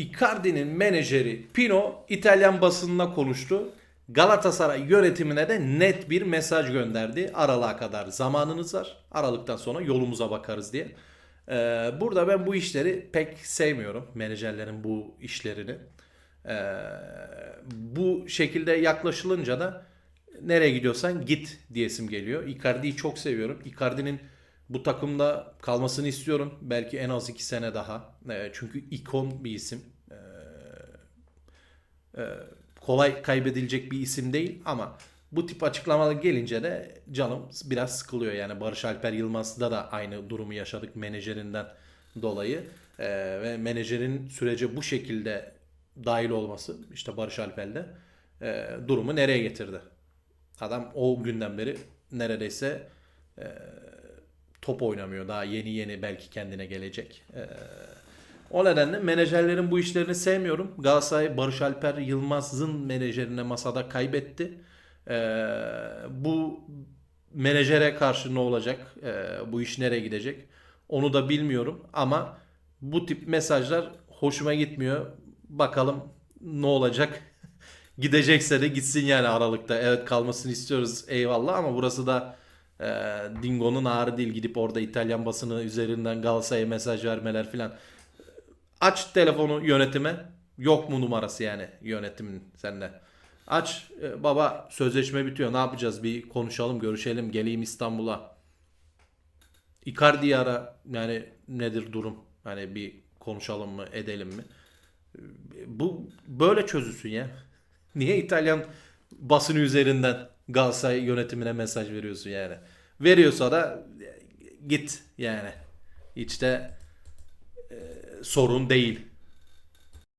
Icardi'nin menajeri Pino İtalyan basınına konuştu. Galatasaray yönetimine de net bir mesaj gönderdi. Aralığa kadar zamanınız var. Aralıktan sonra yolumuza bakarız diye. Ee, burada ben bu işleri pek sevmiyorum. Menajerlerin bu işlerini. Ee, bu şekilde yaklaşılınca da nereye gidiyorsan git diyesim geliyor. Icardi'yi çok seviyorum. Icardi'nin bu takımda kalmasını istiyorum. Belki en az iki sene daha. Ee, çünkü ikon bir isim. Ee, e, kolay kaybedilecek bir isim değil ama bu tip açıklamalar gelince de canım biraz sıkılıyor. Yani Barış Alper Yılmaz'da da aynı durumu yaşadık menajerinden dolayı. Ee, ve menajerin sürece bu şekilde dahil olması işte Barış Alper'de e, durumu nereye getirdi? Adam o günden beri neredeyse e, top oynamıyor. Daha yeni yeni belki kendine gelecek. E, o nedenle menajerlerin bu işlerini sevmiyorum. Galatasaray Barış Alper Yılmaz'ın menajerine masada kaybetti. E, bu menajere karşı ne olacak? E, bu iş nereye gidecek? Onu da bilmiyorum ama bu tip mesajlar hoşuma gitmiyor. Bakalım ne olacak? Gidecekse de gitsin yani Aralık'ta. Evet kalmasını istiyoruz eyvallah ama burası da e, Dingo'nun ağrı değil gidip orada İtalyan basını üzerinden Galatasaray'a mesaj vermeler filan. Aç telefonu yönetime. Yok mu numarası yani yönetimin sende? Aç e, baba sözleşme bitiyor ne yapacağız bir konuşalım görüşelim geleyim İstanbul'a. Icardi'yi ara yani nedir durum? Hani bir konuşalım mı edelim mi? Bu böyle çözülsün ya. Niye İtalyan basını üzerinden Galatasaray yönetimine mesaj veriyorsun yani? Veriyorsa da git yani. Hiç de e, sorun değil.